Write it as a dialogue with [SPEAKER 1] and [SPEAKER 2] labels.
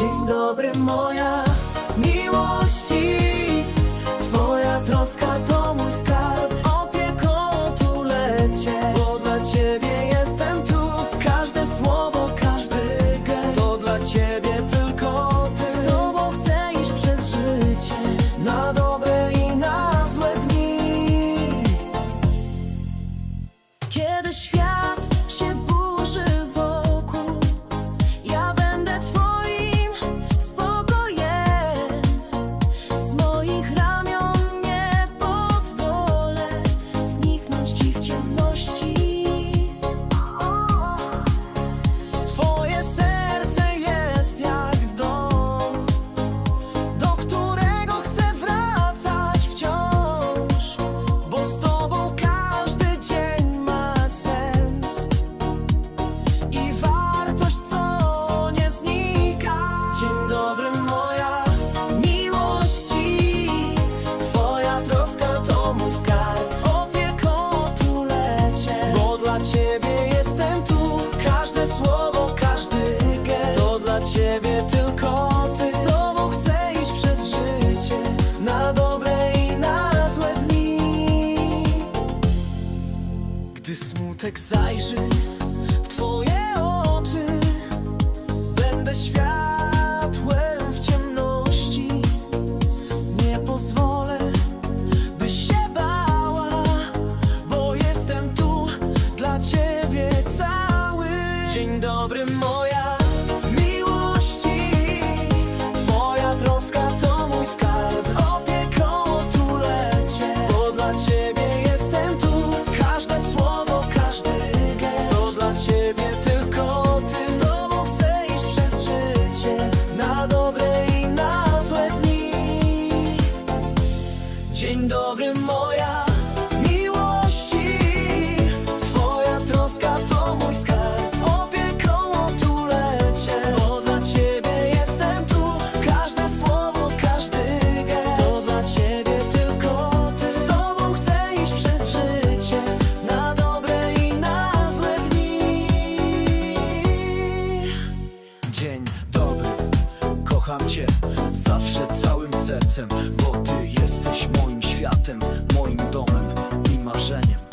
[SPEAKER 1] Dzień dobry moja miłości. ciebie tylko ty Z tobą chcę iść przez życie Na dobre i na złe dni. Gdy smutek zajrzy kocham Cię zawsze całym sercem, bo Ty jesteś moim światem, moim domem i marzeniem.